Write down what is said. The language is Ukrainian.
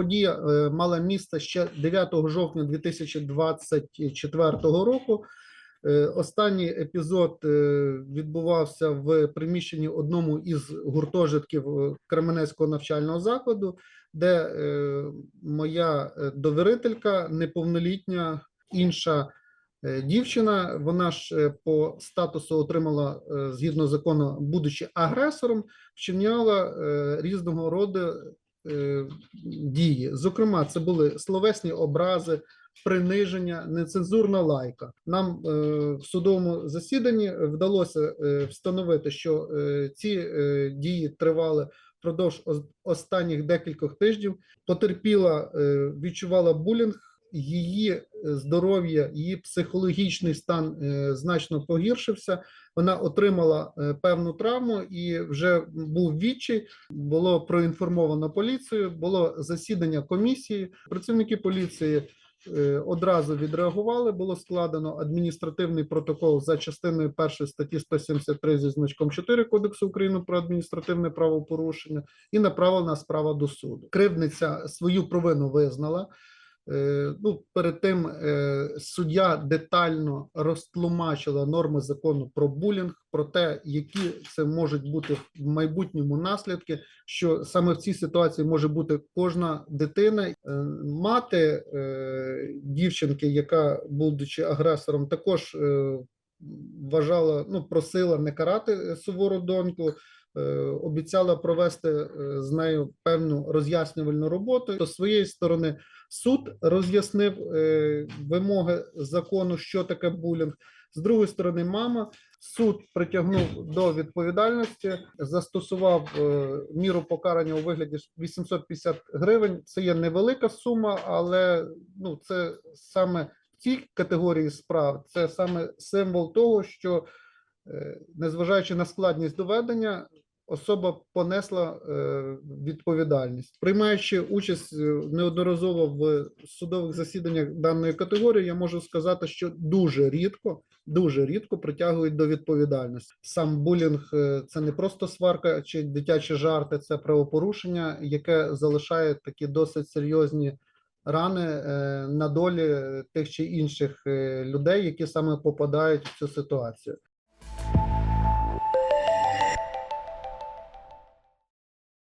подія е, мала місце ще 9 жовтня 2024 року. Е, Останній епізод е, відбувався в приміщенні одному із гуртожитків Кременецького навчального закладу, де моя довірителька, неповнолітня інша дівчина, вона ж по статусу отримала згідно закону, будучи агресором, вчиняла різного роду дії. Зокрема, це були словесні образи, приниження, нецензурна лайка. Нам е, в судовому засіданні вдалося е, встановити, що е, ці е, дії тривали впродовж останніх декількох тижнів. Потерпіла, е, відчувала булінг. Її е, здоров'я, її психологічний стан е, значно погіршився. Вона отримала е, певну травму і вже був відчай. Було проінформовано поліцію. Було засідання комісії. Працівники поліції одразу відреагували. Було складено адміністративний протокол за частиною першої статті 173 зі значком 4 Кодексу України про адміністративне правопорушення і направлена справа до суду. Кривдниця свою провину визнала. Е, Ну, перед тим е, суддя детально розтлумачила норми закону про булінг, про те, які це можуть бути в майбутньому наслідки, що саме в цій ситуації може бути кожна дитина. Е, Мати дівчинки, яка, будучи агресором, також вважала, ну просила не карати сувору доньку. Е, Обіцяла провести е, з нею певну роз'яснювальну роботу. З своєї сторони суд роз'яснив е, вимоги закону, що таке булінг. З другої сторони, мама суд притягнув до відповідальності, застосував міру покарання у вигляді 850 гривень. Це є невелика сума, але ну це саме в цій категорії справ. Це саме символ того, що незважаючи на складність доведення, особа понесла е, відповідальність, приймаючи участь е, неодноразово в судових засіданнях даної категорії, я можу сказати, що дуже рідко, дуже рідко притягують до відповідальності. Сам булінг е, це не просто сварка чи дитячі жарти, це правопорушення, яке залишає такі досить серйозні рани на долі тих чи інших людей, які саме попадають в цю ситуацію.